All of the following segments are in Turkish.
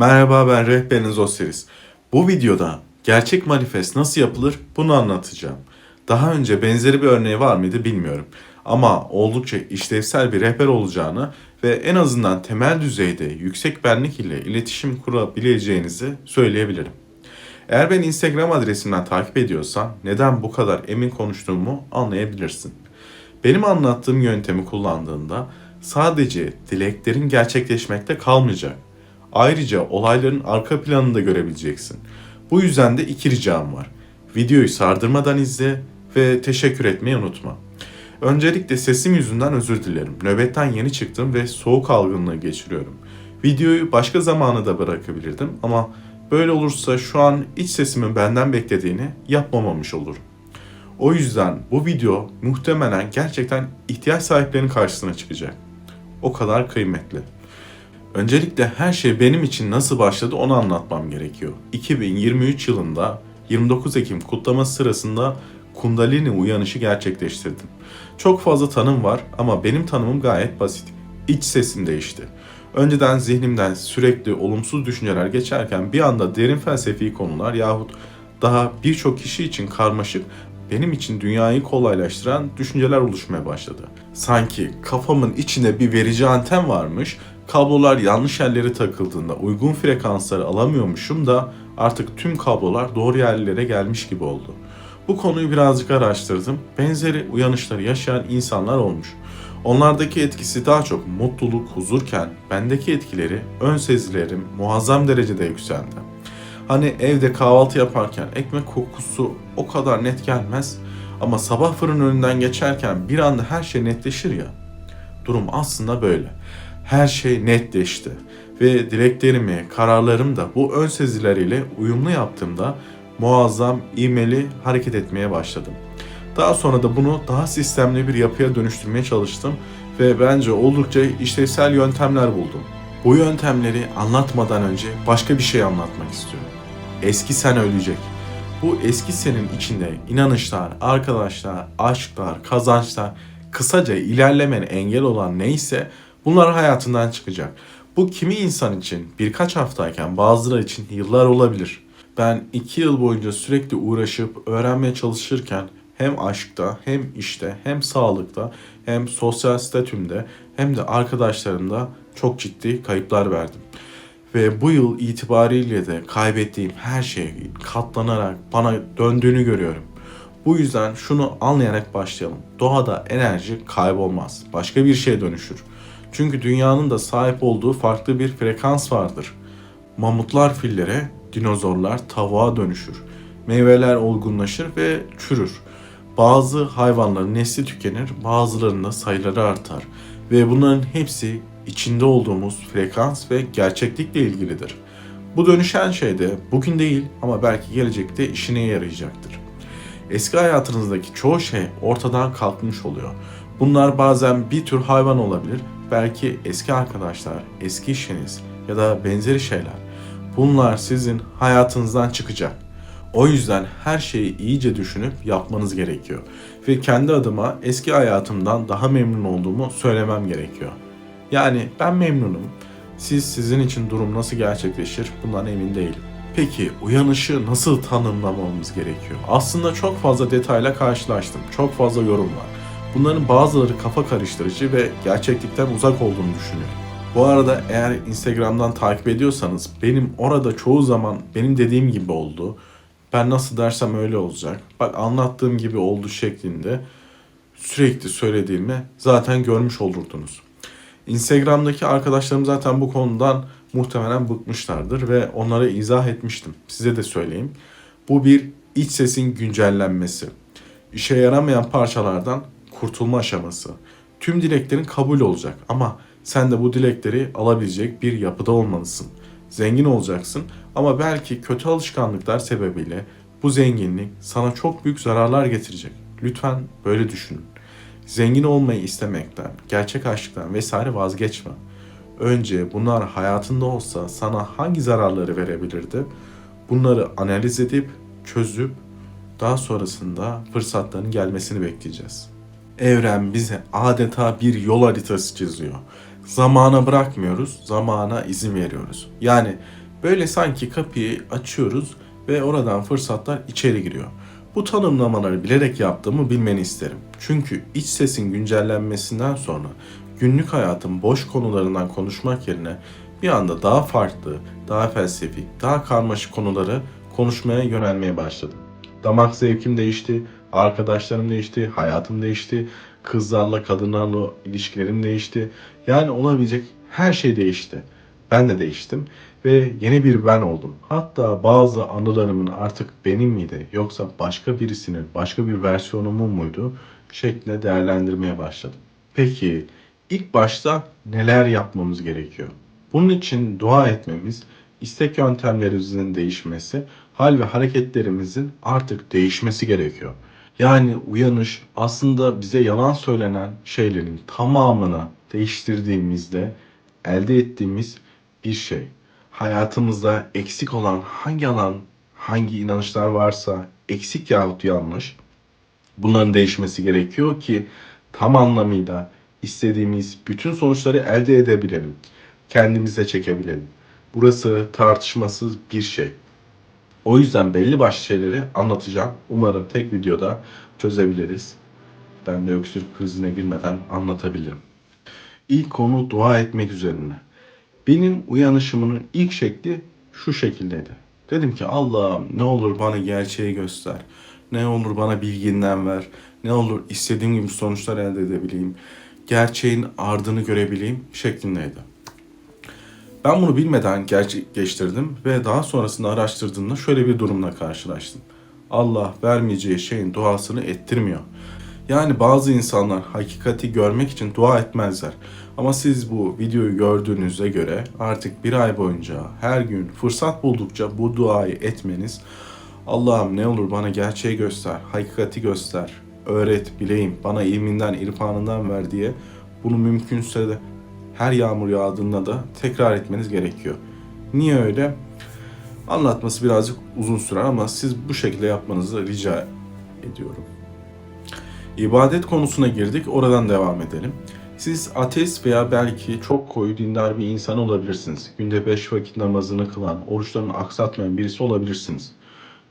Merhaba ben rehberiniz Osiris. Bu videoda gerçek manifest nasıl yapılır bunu anlatacağım. Daha önce benzeri bir örneği var mıydı bilmiyorum. Ama oldukça işlevsel bir rehber olacağını ve en azından temel düzeyde yüksek benlik ile iletişim kurabileceğinizi söyleyebilirim. Eğer beni Instagram adresimden takip ediyorsan neden bu kadar emin konuştuğumu anlayabilirsin. Benim anlattığım yöntemi kullandığında sadece dileklerin gerçekleşmekte kalmayacak. Ayrıca olayların arka planını da görebileceksin. Bu yüzden de iki ricam var. Videoyu sardırmadan izle ve teşekkür etmeyi unutma. Öncelikle sesim yüzünden özür dilerim. Nöbetten yeni çıktım ve soğuk algınlığı geçiriyorum. Videoyu başka zamana da bırakabilirdim ama böyle olursa şu an iç sesimin benden beklediğini yapmamamış olurum. O yüzden bu video muhtemelen gerçekten ihtiyaç sahiplerinin karşısına çıkacak. O kadar kıymetli. Öncelikle her şey benim için nasıl başladı onu anlatmam gerekiyor. 2023 yılında 29 Ekim kutlaması sırasında Kundalini uyanışı gerçekleştirdim. Çok fazla tanım var ama benim tanımım gayet basit. İç sesim değişti. Önceden zihnimden sürekli olumsuz düşünceler geçerken bir anda derin felsefi konular yahut daha birçok kişi için karmaşık benim için dünyayı kolaylaştıran düşünceler oluşmaya başladı. Sanki kafamın içinde bir verici anten varmış, kablolar yanlış yerlere takıldığında uygun frekansları alamıyormuşum da artık tüm kablolar doğru yerlere gelmiş gibi oldu. Bu konuyu birazcık araştırdım. Benzeri uyanışları yaşayan insanlar olmuş. Onlardaki etkisi daha çok mutluluk, huzurken bendeki etkileri, ön sezilerim muazzam derecede yükseldi. Hani evde kahvaltı yaparken ekmek kokusu o kadar net gelmez ama sabah fırın önünden geçerken bir anda her şey netleşir ya. Durum aslında böyle. Her şey netleşti ve dileklerimi, kararlarımı da bu ön sezileriyle uyumlu yaptığımda muazzam, ivmeli hareket etmeye başladım. Daha sonra da bunu daha sistemli bir yapıya dönüştürmeye çalıştım ve bence oldukça işlevsel yöntemler buldum. Bu yöntemleri anlatmadan önce başka bir şey anlatmak istiyorum. Eski sen ölecek. Bu eski senin içinde inanışlar, arkadaşlar, aşklar, kazançlar, kısaca ilerlemene engel olan neyse bunlar hayatından çıkacak. Bu kimi insan için birkaç haftayken bazıları için yıllar olabilir. Ben iki yıl boyunca sürekli uğraşıp öğrenmeye çalışırken hem aşkta hem işte hem sağlıkta hem sosyal statümde hem de arkadaşlarımda çok ciddi kayıplar verdim. Ve bu yıl itibariyle de kaybettiğim her şey katlanarak bana döndüğünü görüyorum. Bu yüzden şunu anlayarak başlayalım. Doğada enerji kaybolmaz. Başka bir şeye dönüşür. Çünkü dünyanın da sahip olduğu farklı bir frekans vardır. Mamutlar fillere, dinozorlar tavuğa dönüşür. Meyveler olgunlaşır ve çürür. Bazı hayvanların nesli tükenir, bazılarının da sayıları artar. Ve bunların hepsi içinde olduğumuz frekans ve gerçeklikle ilgilidir. Bu dönüşen şey de bugün değil ama belki gelecekte işine yarayacaktır. Eski hayatınızdaki çoğu şey ortadan kalkmış oluyor. Bunlar bazen bir tür hayvan olabilir, belki eski arkadaşlar, eski işiniz ya da benzeri şeyler. Bunlar sizin hayatınızdan çıkacak. O yüzden her şeyi iyice düşünüp yapmanız gerekiyor. Ve kendi adıma eski hayatımdan daha memnun olduğumu söylemem gerekiyor. Yani ben memnunum. Siz sizin için durum nasıl gerçekleşir bundan emin değilim. Peki uyanışı nasıl tanımlamamız gerekiyor? Aslında çok fazla detayla karşılaştım. Çok fazla yorum var. Bunların bazıları kafa karıştırıcı ve gerçeklikten uzak olduğunu düşünüyorum. Bu arada eğer Instagram'dan takip ediyorsanız benim orada çoğu zaman benim dediğim gibi oldu. Ben nasıl dersem öyle olacak. Bak anlattığım gibi oldu şeklinde sürekli söylediğimi zaten görmüş olurdunuz. Instagram'daki arkadaşlarım zaten bu konudan muhtemelen bıkmışlardır ve onlara izah etmiştim. Size de söyleyeyim. Bu bir iç sesin güncellenmesi. İşe yaramayan parçalardan kurtulma aşaması. Tüm dileklerin kabul olacak ama sen de bu dilekleri alabilecek bir yapıda olmalısın. Zengin olacaksın ama belki kötü alışkanlıklar sebebiyle bu zenginlik sana çok büyük zararlar getirecek. Lütfen böyle düşünün. Zengin olmayı istemekten, gerçek aşktan vesaire vazgeçme. Önce bunlar hayatında olsa sana hangi zararları verebilirdi? Bunları analiz edip, çözüp daha sonrasında fırsatların gelmesini bekleyeceğiz. Evren bize adeta bir yol haritası çiziyor. Zamana bırakmıyoruz, zamana izin veriyoruz. Yani Böyle sanki kapıyı açıyoruz ve oradan fırsatlar içeri giriyor. Bu tanımlamaları bilerek yaptığımı bilmeni isterim. Çünkü iç sesin güncellenmesinden sonra günlük hayatın boş konularından konuşmak yerine bir anda daha farklı, daha felsefik, daha karmaşık konuları konuşmaya yönelmeye başladım. Damak zevkim değişti, arkadaşlarım değişti, hayatım değişti, kızlarla kadınlarla ilişkilerim değişti. Yani olabilecek her şey değişti. Ben de değiştim ve yeni bir ben oldum. Hatta bazı anılarımın artık benim miydi yoksa başka birisinin, başka bir versiyonumun muydu şeklinde değerlendirmeye başladım. Peki ilk başta neler yapmamız gerekiyor? Bunun için dua etmemiz, istek yöntemlerimizin değişmesi, hal ve hareketlerimizin artık değişmesi gerekiyor. Yani uyanış aslında bize yalan söylenen şeylerin tamamını değiştirdiğimizde elde ettiğimiz bir şey. Hayatımızda eksik olan hangi alan, hangi inanışlar varsa eksik yahut yanlış bunların değişmesi gerekiyor ki tam anlamıyla istediğimiz bütün sonuçları elde edebilelim. Kendimize çekebilelim. Burası tartışmasız bir şey. O yüzden belli başlı şeyleri anlatacağım. Umarım tek videoda çözebiliriz. Ben de öksürük krizine girmeden anlatabilirim. İlk konu dua etmek üzerine. Benim uyanışımın ilk şekli şu şekildeydi. Dedim ki Allah'ım ne olur bana gerçeği göster. Ne olur bana bilginden ver. Ne olur istediğim gibi sonuçlar elde edebileyim. Gerçeğin ardını görebileyim şeklindeydi. Ben bunu bilmeden gerçekleştirdim ve daha sonrasında araştırdığımda şöyle bir durumla karşılaştım. Allah vermeyeceği şeyin duasını ettirmiyor. Yani bazı insanlar hakikati görmek için dua etmezler. Ama siz bu videoyu gördüğünüze göre artık bir ay boyunca her gün fırsat buldukça bu duayı etmeniz Allah'ım ne olur bana gerçeği göster, hakikati göster, öğret, bileyim, bana ilminden, irfanından ver diye bunu mümkünse de her yağmur yağdığında da tekrar etmeniz gerekiyor. Niye öyle? Anlatması birazcık uzun sürer ama siz bu şekilde yapmanızı rica ediyorum. İbadet konusuna girdik, oradan devam edelim. Siz ateist veya belki çok koyu dindar bir insan olabilirsiniz. Günde beş vakit namazını kılan, oruçlarını aksatmayan birisi olabilirsiniz.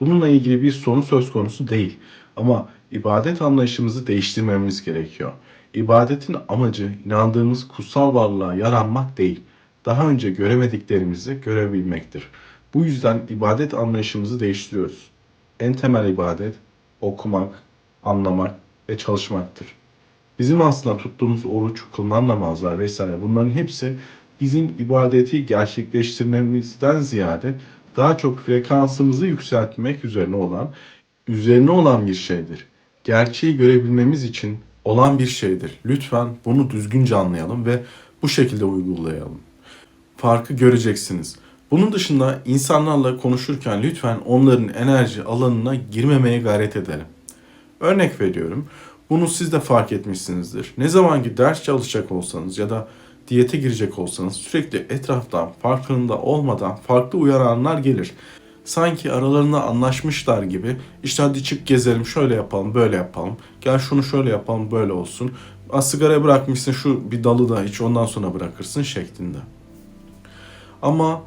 Bununla ilgili bir sorun söz konusu değil. Ama ibadet anlayışımızı değiştirmemiz gerekiyor. İbadetin amacı inandığımız kutsal varlığa yaranmak değil, daha önce göremediklerimizi görebilmektir. Bu yüzden ibadet anlayışımızı değiştiriyoruz. En temel ibadet okumak, anlamak ve çalışmaktır. Bizim aslında tuttuğumuz oruç, kılınan namazlar vesaire bunların hepsi bizim ibadeti gerçekleştirmemizden ziyade daha çok frekansımızı yükseltmek üzerine olan, üzerine olan bir şeydir. Gerçeği görebilmemiz için olan bir şeydir. Lütfen bunu düzgünce anlayalım ve bu şekilde uygulayalım. Farkı göreceksiniz. Bunun dışında insanlarla konuşurken lütfen onların enerji alanına girmemeye gayret edelim. Örnek veriyorum. Bunu siz de fark etmişsinizdir. Ne zaman ki ders çalışacak olsanız ya da diyete girecek olsanız sürekli etraftan farkında olmadan farklı uyaranlar gelir. Sanki aralarında anlaşmışlar gibi işte hadi çık gezelim şöyle yapalım böyle yapalım. Gel şunu şöyle yapalım böyle olsun. A, sigara bırakmışsın şu bir dalı da hiç ondan sonra bırakırsın şeklinde. Ama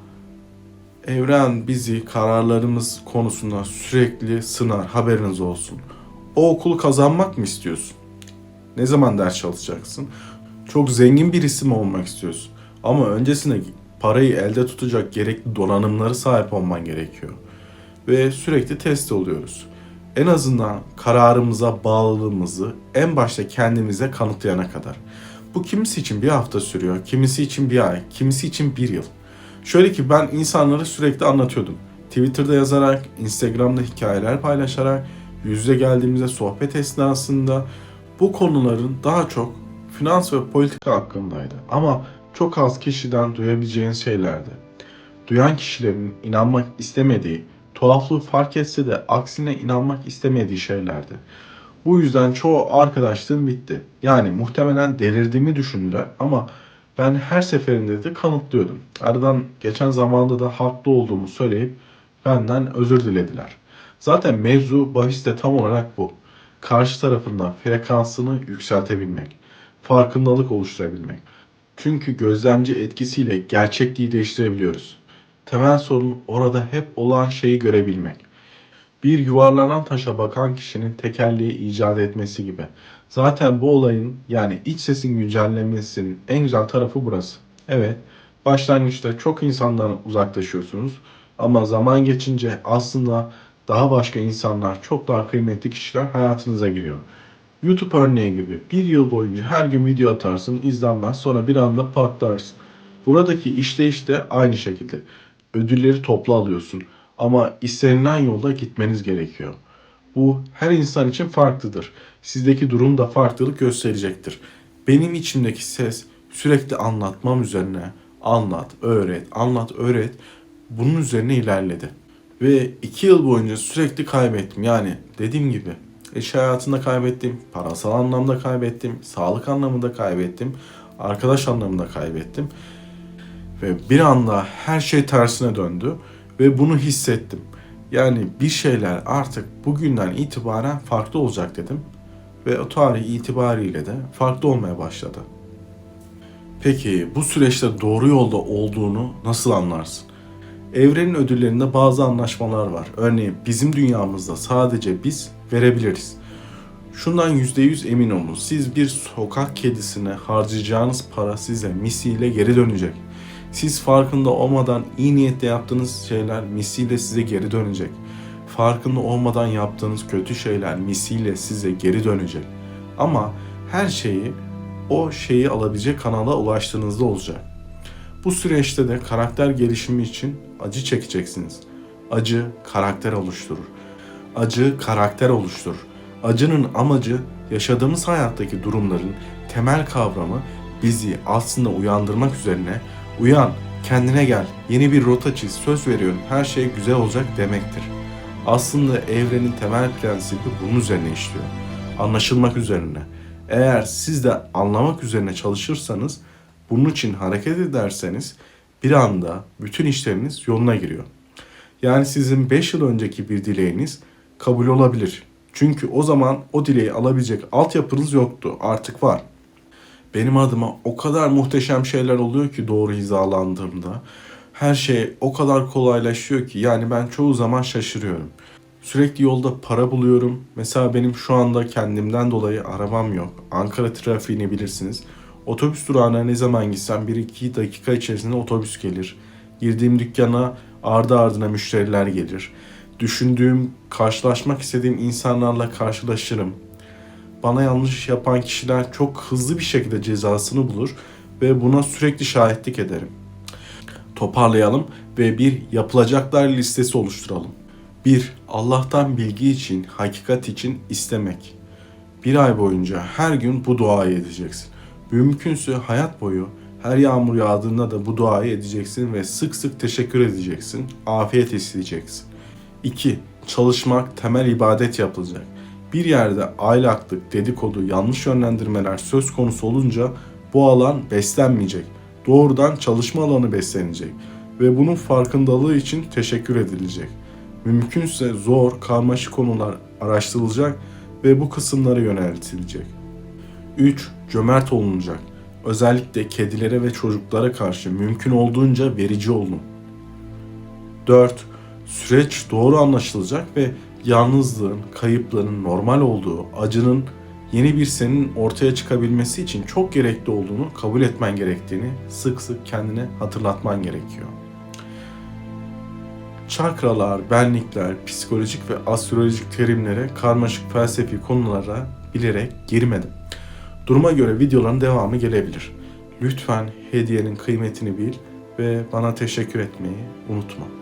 evren bizi kararlarımız konusunda sürekli sınar haberiniz olsun. O okulu kazanmak mı istiyorsun? Ne zaman ders çalışacaksın? Çok zengin birisi mi olmak istiyorsun? Ama öncesinde parayı elde tutacak gerekli donanımları sahip olman gerekiyor. Ve sürekli test oluyoruz. En azından kararımıza bağlılığımızı en başta kendimize kanıtlayana kadar. Bu kimisi için bir hafta sürüyor, kimisi için bir ay, kimisi için bir yıl. Şöyle ki ben insanlara sürekli anlatıyordum. Twitter'da yazarak, Instagram'da hikayeler paylaşarak, yüzde geldiğimizde sohbet esnasında bu konuların daha çok finans ve politika hakkındaydı. Ama çok az kişiden duyabileceğiniz şeylerdi. Duyan kişilerin inanmak istemediği, tuhaflığı fark etse de aksine inanmak istemediği şeylerdi. Bu yüzden çoğu arkadaşlığım bitti. Yani muhtemelen delirdiğimi düşündüler ama ben her seferinde de kanıtlıyordum. Aradan geçen zamanda da haklı olduğumu söyleyip benden özür dilediler. Zaten mevzu bahis de tam olarak bu. Karşı tarafından frekansını yükseltebilmek, farkındalık oluşturabilmek. Çünkü gözlemci etkisiyle gerçekliği değiştirebiliyoruz. Temel sorun orada hep olan şeyi görebilmek. Bir yuvarlanan taşa bakan kişinin tekerleği icat etmesi gibi. Zaten bu olayın yani iç sesin güncellenmesinin en güzel tarafı burası. Evet, başlangıçta çok insandan uzaklaşıyorsunuz ama zaman geçince aslında daha başka insanlar, çok daha kıymetli kişiler hayatınıza giriyor. YouTube örneği gibi bir yıl boyunca her gün video atarsın, izlenmez, sonra bir anda patlarsın. Buradaki işleyiş de aynı şekilde. Ödülleri toplu alıyorsun ama istenilen yolda gitmeniz gerekiyor. Bu her insan için farklıdır. Sizdeki durum da farklılık gösterecektir. Benim içimdeki ses sürekli anlatmam üzerine anlat, öğret, anlat, öğret bunun üzerine ilerledi. Ve iki yıl boyunca sürekli kaybettim. Yani dediğim gibi iş hayatında kaybettim, parasal anlamda kaybettim, sağlık anlamında kaybettim, arkadaş anlamında kaybettim. Ve bir anda her şey tersine döndü ve bunu hissettim. Yani bir şeyler artık bugünden itibaren farklı olacak dedim. Ve o tarih itibariyle de farklı olmaya başladı. Peki bu süreçte doğru yolda olduğunu nasıl anlarsın? Evrenin ödüllerinde bazı anlaşmalar var. Örneğin bizim dünyamızda sadece biz verebiliriz. Şundan %100 emin olun. Siz bir sokak kedisine harcayacağınız para size misliyle geri dönecek. Siz farkında olmadan iyi niyetle yaptığınız şeyler misliyle size geri dönecek. Farkında olmadan yaptığınız kötü şeyler misliyle size geri dönecek. Ama her şeyi o şeyi alabilecek kanala ulaştığınızda olacak. Bu süreçte de karakter gelişimi için acı çekeceksiniz. Acı karakter oluşturur. Acı karakter oluşturur. Acının amacı yaşadığımız hayattaki durumların temel kavramı bizi aslında uyandırmak üzerine uyan, kendine gel, yeni bir rota çiz, söz veriyorum her şey güzel olacak demektir. Aslında evrenin temel prensibi bunun üzerine işliyor. Anlaşılmak üzerine. Eğer siz de anlamak üzerine çalışırsanız, bunun için hareket ederseniz bir anda bütün işleriniz yoluna giriyor. Yani sizin 5 yıl önceki bir dileğiniz kabul olabilir. Çünkü o zaman o dileği alabilecek altyapınız yoktu. Artık var. Benim adıma o kadar muhteşem şeyler oluyor ki doğru hizalandığımda. Her şey o kadar kolaylaşıyor ki yani ben çoğu zaman şaşırıyorum. Sürekli yolda para buluyorum. Mesela benim şu anda kendimden dolayı arabam yok. Ankara trafiğini bilirsiniz. Otobüs durağına ne zaman gitsem 1-2 dakika içerisinde otobüs gelir. Girdiğim dükkana ardı ardına müşteriler gelir. Düşündüğüm, karşılaşmak istediğim insanlarla karşılaşırım. Bana yanlış yapan kişiler çok hızlı bir şekilde cezasını bulur ve buna sürekli şahitlik ederim. Toparlayalım ve bir yapılacaklar listesi oluşturalım. 1. Allah'tan bilgi için, hakikat için istemek. Bir ay boyunca her gün bu duayı edeceksin. Mümkünse hayat boyu her yağmur yağdığında da bu duayı edeceksin ve sık sık teşekkür edeceksin. Afiyet isteyeceksin. 2. Çalışmak temel ibadet yapılacak. Bir yerde aylaklık, dedikodu, yanlış yönlendirmeler söz konusu olunca bu alan beslenmeyecek. Doğrudan çalışma alanı beslenecek ve bunun farkındalığı için teşekkür edilecek. Mümkünse zor, karmaşık konular araştırılacak ve bu kısımlara yöneltilecek. 3. Cömert olunacak. Özellikle kedilere ve çocuklara karşı mümkün olduğunca verici olun. 4. Süreç doğru anlaşılacak ve yalnızlığın, kayıpların normal olduğu, acının yeni bir senin ortaya çıkabilmesi için çok gerekli olduğunu kabul etmen gerektiğini sık sık kendine hatırlatman gerekiyor. Çakralar, benlikler, psikolojik ve astrolojik terimlere, karmaşık felsefi konulara bilerek girmedim. Duruma göre videoların devamı gelebilir. Lütfen hediyenin kıymetini bil ve bana teşekkür etmeyi unutma.